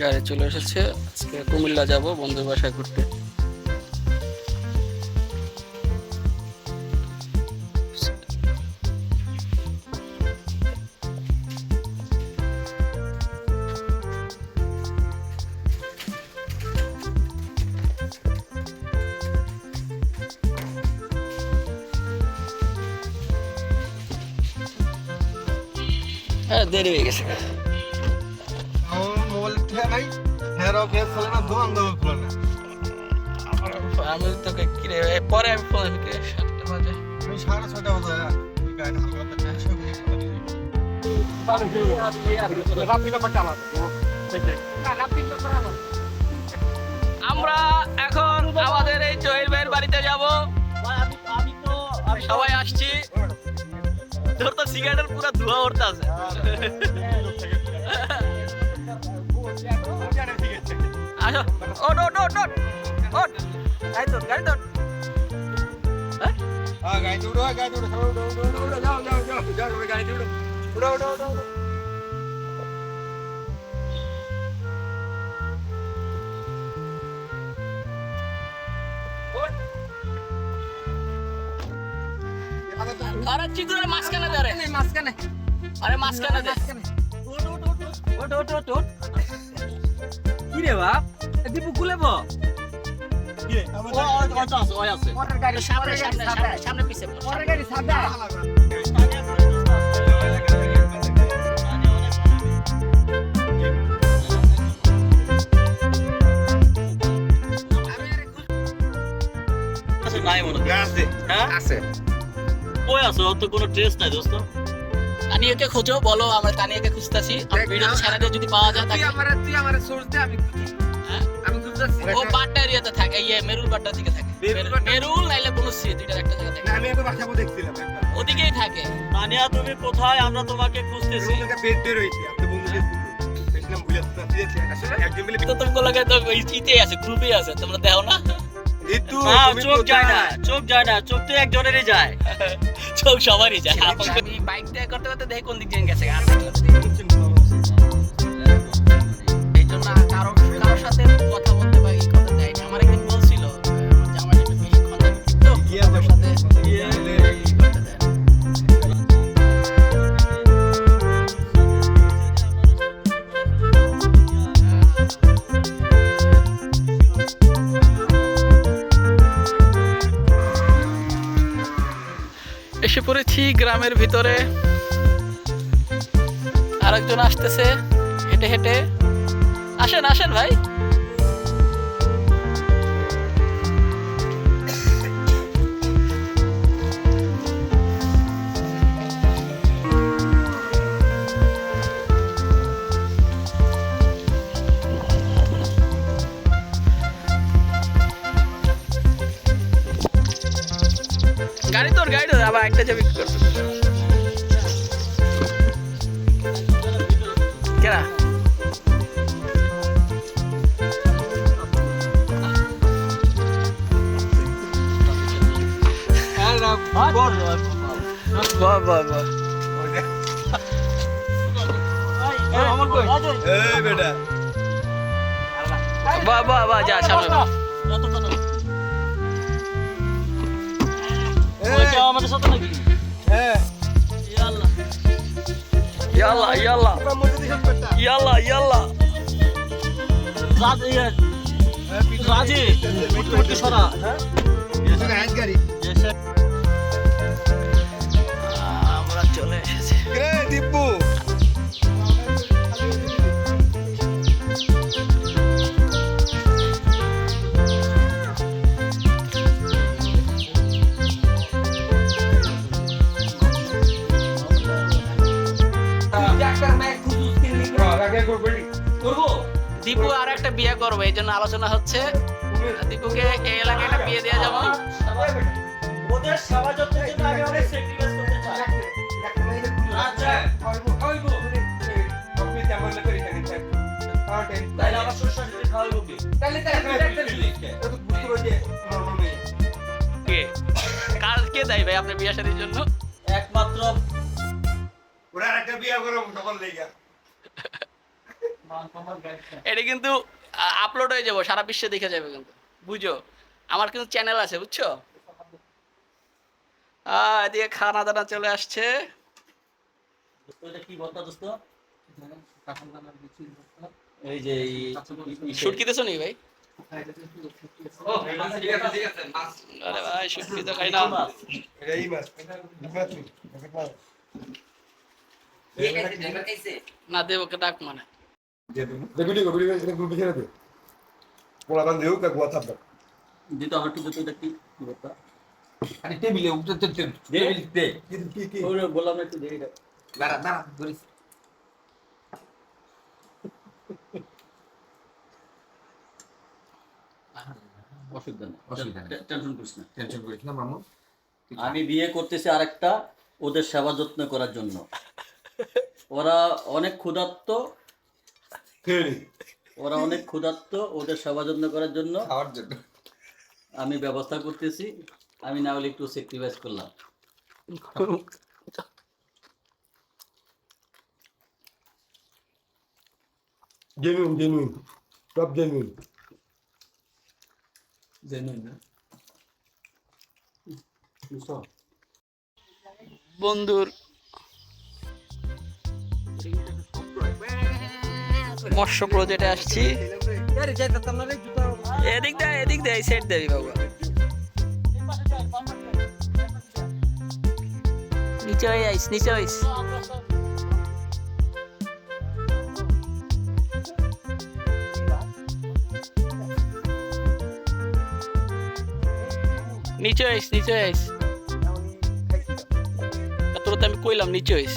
গাড়ি চলে এসেছে। আজকে কুমিল্লা যাব বন্ধুর বাসায় ঘুরতে। হ্যাঁ দেরি হয়ে গেছে। হেরো ফেস খোলে না দোকান দেবো খোলে না আমি তোকে কিরে পরে আমি ফোন কিরে সাতটা বাজে। আমি সাড়ে ছটা বাজে এই গাড়ি হালকা টেনশন আমরা এখন আমাদের এই জহির ভাইয়ের বাড়িতে যাব। সবাই আসছি। তোর তো সিগারেটের পুরো ধোঁয়া উঠতে আছে আসো ওট ওট ওট ওট ওট গাড়ি তোর গাড়ি তোর হ্যাঁ? হ্যাঁ গাড়ি উঠো গাড়ি উঠো উঠো উঠো উঠো উঠো যাও যাও যাও যাও তুমি গাড়ি উঠো উঠো উঠো উঠো উঠো। আরে চিত্রের মাঝখানে দে রে মাঝখানে আরে মাঝখানে দে ওট ওট ওট ওট কি রে বাপ এ দীপু কুলে বো। ও ও আছে। সামনে সামনে সামনে পিছে নাই মনে আছে হ্যাঁ? আছে। ওই আছে ওর কোনো ট্রেস নাই দোস্ত। তানিয়াকে খোঁজো বলো আমরা তানিয়াকে খুঁজতেছি। ভিডিও চ্যানেলে যদি পাওয়া যায় তুই আমারে সোর্স দে আমি খুঁজি। ও বাট্টা এরিয়াতে থাকে ইয়ে মেরুল বাট্টার দিকে থাকে। মেরুল নাইলে বনশ্রী দুইটার একটা জায়গা থাকে। আমি একবার বাসাবো দেখছিলাম ওদিকেই থাকে। তানিয়া তুমি কোথায়? আমরা তোমাকে খুঁজতেছি। রুম বেড বের হইছে আপনি বন্ধুদের দেখলাম আসলে মিলে তো তোমাকে লাগে তো ইতে আছে গ্রুপে আছে তোমরা দেখো না। ঋতু চোখ যায় না চোখ যায় না চোখ তো একজনেরই যায়। চোখ সবারই যায়। বাইক দিয়ে করতে করতে দেখি কোন দিক দিয়ে গেছে। কারোর সাথে কথা বলতে বা দেয়নি আমার একদিন বলছিল আমার জামাই একটু বেশি কথা তো সাথে করতে দেয়। এসে পড়েছি গ্রামের ভিতরে। আরেকজন আসতেছে হেঁটে হেঁটে। আসেন আসেন ভাই। গাড়ি তোর গাড়ি তোর আবার একটা যাবি কেনা বাহ বাহ যা সামনে। দিশন বেটা ইয়াল্লা ইয়াল্লা রাজ সরা হ্যাঁ আমরা চলে এসেছি। রে দীপু দীপু আর একটা বিয়ে করবে এই জন্য আলোচনা হচ্ছে। দীপুকে এই এলাকায় একটা বিয়ে দেওয়া যাবে। ওদের সেবা যত্নের জন্য আমি অনেক স্যাক্রিফাইস করতে চাই। আচ্ছা তাইলে আমার শ্বশুর শাশুড়ি খাওয়াইবো কি? কে? কার কে? দেয় ভাই আপনার বিয়ে শাদীর জন্য? একমাত্র ওরা একটা বিয়া করো তখন লেগে এটা কিন্তু আপলোড হয়ে যাব সারা বিশ্বে দেখে যাবে কিন্তু। বুঝো? আমার কিন্তু চ্যানেল আছে বুঝছ? এদিকে খানা দানা চলে আসছে। এই যে শুট কিতেছো নি ভাই? ও ঠিক আছে ঠিক আছে মাছ। আরে ভাই খাই না। না দেবো ডাক মানে। দেখুলি গো এটা গ্রুপে ছেড়ে দে। পোলা বান দেও কা গুয়া থাকবে দিতে আমার কি দোস্ত এটা কি কি আরে টেবিলে উঠতে উঠতে টেবিল দে কি কি কি? ওরে বললাম না একটু দেখে দাঁড়া দাঁড়া ধরিস। অসুবিধা নেই। অসুবিধা নেই। টেনশন করিস না। টেনশন করিস না মামু। আমি বিয়ে করতেছি আরেকটা ওদের সেবা যত্ন করার জন্য। ওরা অনেক ক্ষুধার্ত ওরা অনেক ক্ষুধার্ত ওদের সেবা যত্ন করার জন্য খাওয়ার জন্য। আমি ব্যবস্থা করতেছি। আমি না হলে একটু স্যাক্রিফাইস করলাম। জেনুইন জেনুইন সব জেনুইন বন্ধুর মৎস্য প্রজেক্টে আসছি। এদিক দে এদিক দে এই সেট দেবি বাবু নিচে হয়ে যাইস নিচে হইস। নিচে হইস নিচে হইস। তোর তো আমি কইলাম, নিচে হইস।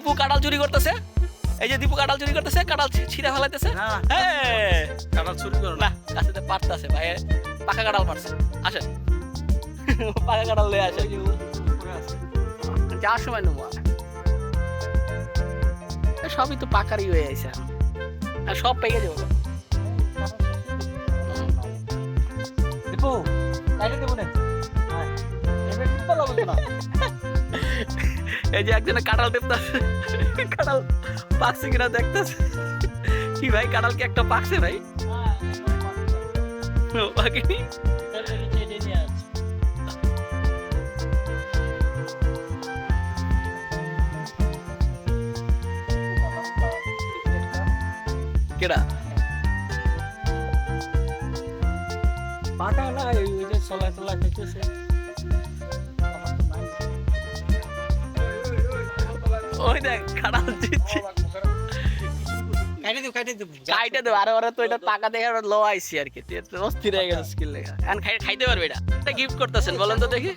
দীপু কাঁঠাল চুরি করতেছে? এই যে দীপু কাঁঠাল চুরি করতেছে কাঁঠাল ছিঁড়ে ফেলাইতেছে। কাঁঠাল চুরি করো না। কাছে পারতেছে ভাই পাকা কাঁঠাল পারছে। আসেন। পাকা কাঁঠাল লয়ে আসে যাওয়ার সময় নেব। সবই তো পাকারই হয়ে আছে আর সব পেয়ে যাব। দীপু দেবো না। এই যে একজনে কাঁঠাল টেপতেছে কাঁঠাল পাকছে কিনা দেখতেছে। কি ভাই, কাঁঠাল কি একটা পাকছে ভাই? পাকেনি কেডা? পাটা না ওই যে চলা চলা খেতেছে ওই দেখ কাঁঠাল দিচ্ছে। কাইটে দেবো কাইটে দেবো। কাইটে দেবো আরে ওরা তো এটা টাকা দেখে লো আইসি আর কি। তো অস্থির হয়ে গেছে স্কিল লেখা এখন খাই খাইতে পারবে এটা। এটা গিফট করতেছেন বলেন তো দেখি।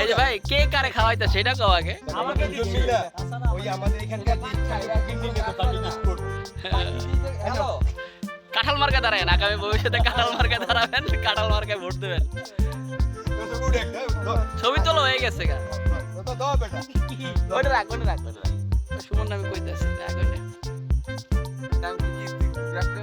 এই যে ভাই কে কারে খাওয়াইতেছে সেটা কও আগে। আমাকে ওই আমাদের এখানকার কাঁঠাল মার্কা দাঁড়ায় আগামী ভবিষ্যতে কাঁঠাল মার্কা দাঁড়াবেন কাঁঠাল মার্কায় ভোট দেবেন। ছবি তোলা হয়ে গেছে গা। ওটা রাখ ওটা রাখ ওটা রাখ। সুমন নামে কইতেছি রাখ ওটা নাম কি? রাখতে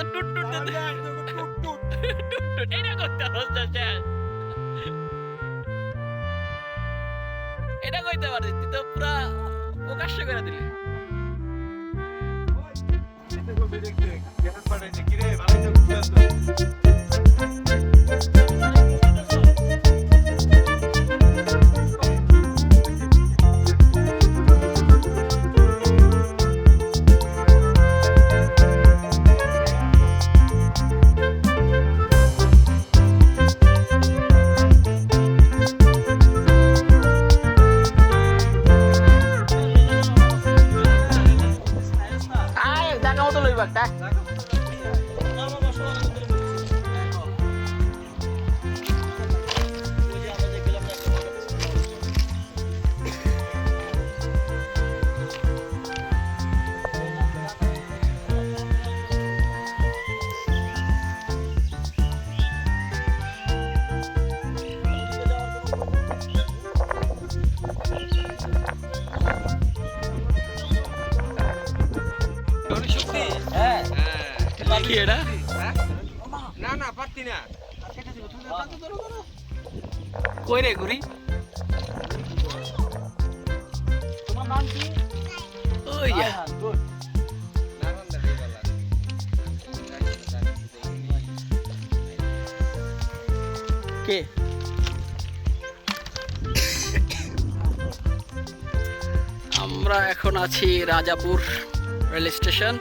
তো টুট টুট টুট টুট। টুট এটা করতে হচ্ছে স্যার। এটা কইতে পারিস তুই তো পুরা প্রকাশ্য করে দিলি। আয় কি এটা না না পারতি না। কই রে ঘুরি? তোমার নাম কি? আমরা এখন আছি রাজাপুর রেল স্টেশন।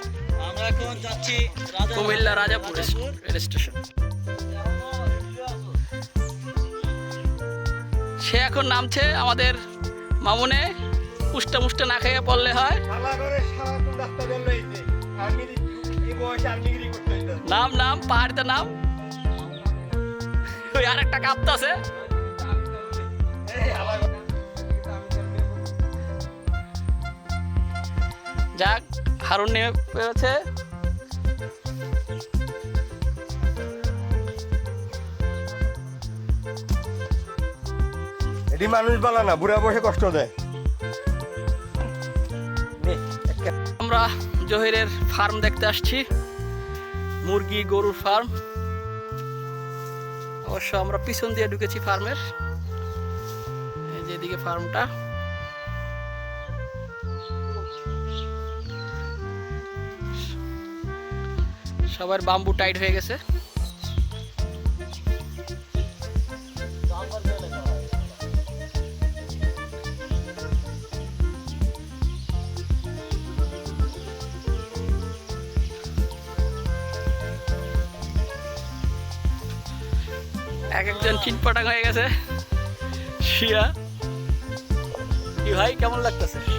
এখন যাচ্ছি কুমিল্লা রাজাপুর রেল স্টেশন। সে এখন নামছে আমাদের মামুনে। পুষ্টা মুষ্টা না খেয়ে পড়লে হয়। নাম নাম পাহাড়িতে নাম। ওই আরেকটা কাঁপতাছে। এই হালা যাক হারুন নেমে পেরেছে এটি মানুষ বালা না বুড়া বসে কষ্ট দেয়। আমরা জহিরের ফার্ম দেখতে আসছি মুরগি গরুর ফার্ম। অবশ্য আমরা পিছন দিয়ে ঢুকেছি ফার্মের। এই যে এদিকে ফার্মটা। সবার বাম্বু টাইট হয়ে গেছে। এক একজন চিটপটাং হয়ে গেছে। শিয়া, কি ভাই, কেমন লাগতেছে?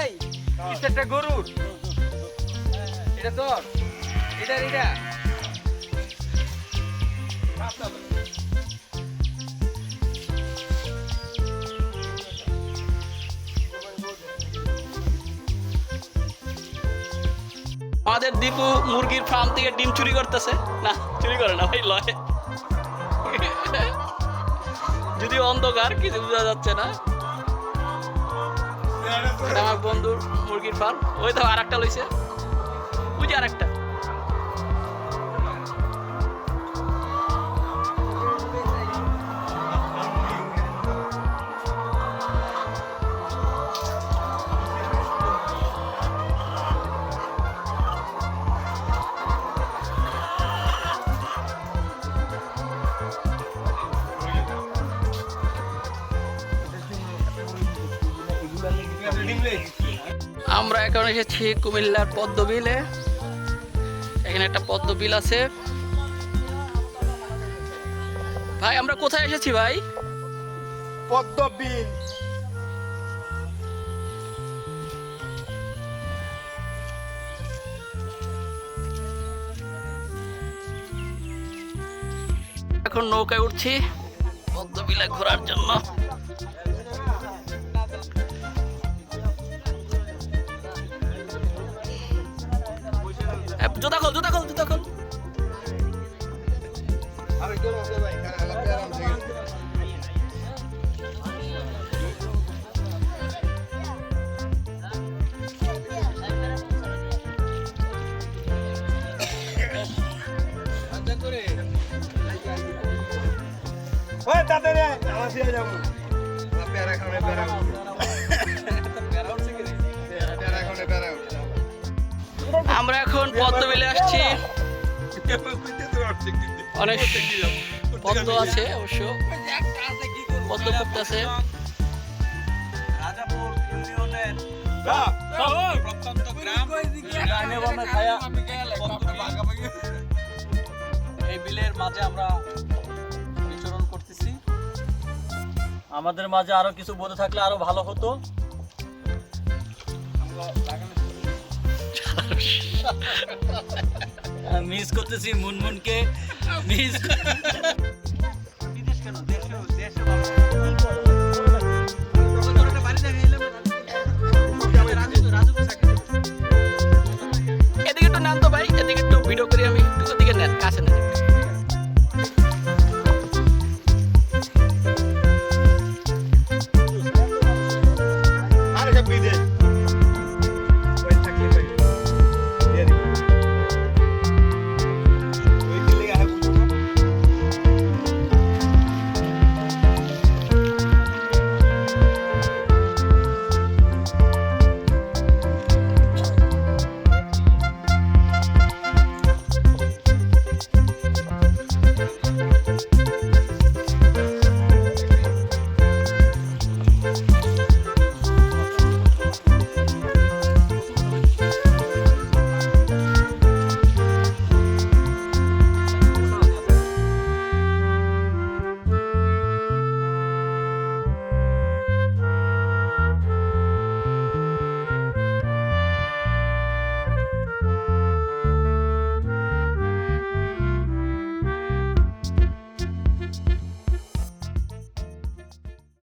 এই একটা গরুর। এটা তোর। এটা এটা। আমাদের দীপু মুরগির ফার্ম থেকে ডিম চুরি করতেছে। না চুরি করে না ভাই লয়। যদি অন্ধকার, কিছু বোঝা যাচ্ছে না। আমার বন্ধুর মুরগির ফার্ম ওই তো আর একটা লইছে। ওই যে আর একটা এসেছি কুমিল্লার পদ্ম বিলে এখানে একটা পদ্ম বিল আছে। ভাই আমরা কোথায় এসেছি ভাই? পদ্ম বিল এখন নৌকায় উঠছি পদ্ম বিলে ঘোরার জন্য। জুতা খোল জুতা খোল জুতা খোল আরে কেন আছে ভাই খারাপ আরাম থেকে ওই তাতে রে আমরা এখন পদ্ম বিলে আসছি। অনেক পদ্ম আছে অবশ্য। পদ্ম ফুট আছে। এই বিলের মাঝে আমরা বিচরণ করতেছি। আমাদের মাঝে আরও কিছু বন্ধু থাকলে আরও ভালো হতো। মিস করতেছি মুনমুনকে মিস